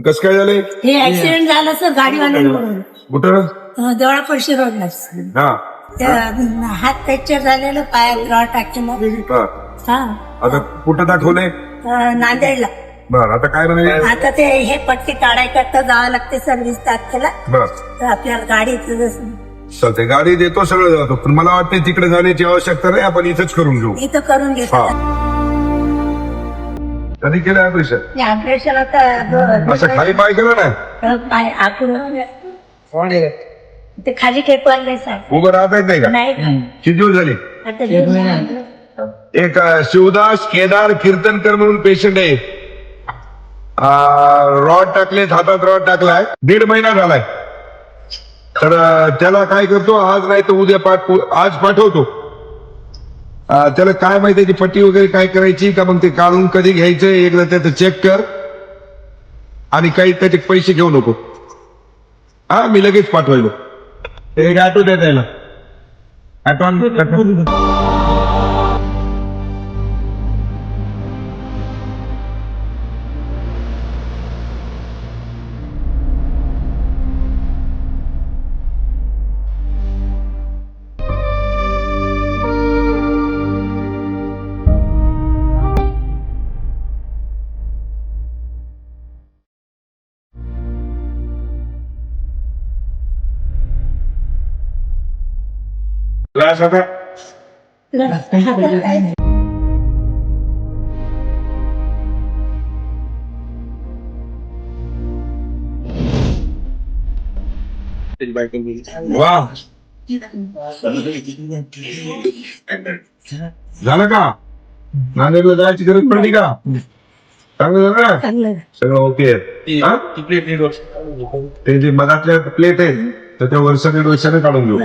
कस काय झालंय? हे ऍक्सिडेंट झालं सर गाडीवाल्यांकडून कुठं? अं, देवळापळशी रोडलाच हा. त्या हात फ्रॅक्चर झालेलं पायात रॉड टाकलं हा. हा. आता कुठं दाखवलंय? अं, नांदेडला. बर आता काय म्हणे आता ते हे पट्टी काढायकरता जावं लागते सर्व्हिस तारखेला बर. तर आपल्याला गाडीचं चालते गाडी देतो सगळं जातो पण मला वाटतं तिकडे जाण्याची आवश्यकता नाही आपण इथेच करून घेऊ. इथं करून घेतो. हा. कधी केलं ऑपरेशन ऑपरेशन आता दो- असं खाली पाय केलं ना पाय आखून ते खाली टेकवायला नाही उभं राहता येत नाही का? नाही किती दिवस झाले? आता. एक अं, शिवदास केदार कीर्तनकर म्हणून पेशंट आहे. रॉड टाकले हातात रॉड टाकलाय. दीड महिना झालाय. तर अं, त्याला काय करतो? आज नाही तर उद्या पाठ आज पाठवतो. त्याला काय माहिती त्याची पट्टी वगैरे काय करायची का मग ते काढून कधी घ्यायचं? एकदा त्याचं चेक कर. आणि काही त्याचे पैसे घेऊ नको. हा मी लगेच पाठवायलो एक ऑटो वा झालं का? नांदेडला जायची गरज पडली का? चांगलं झालं ना? चांगलं. सगळं ओके हा? ते जे मधातल्या प्लेट आहेत तर त्या वर्षाने वर्षाने काढून घेऊ.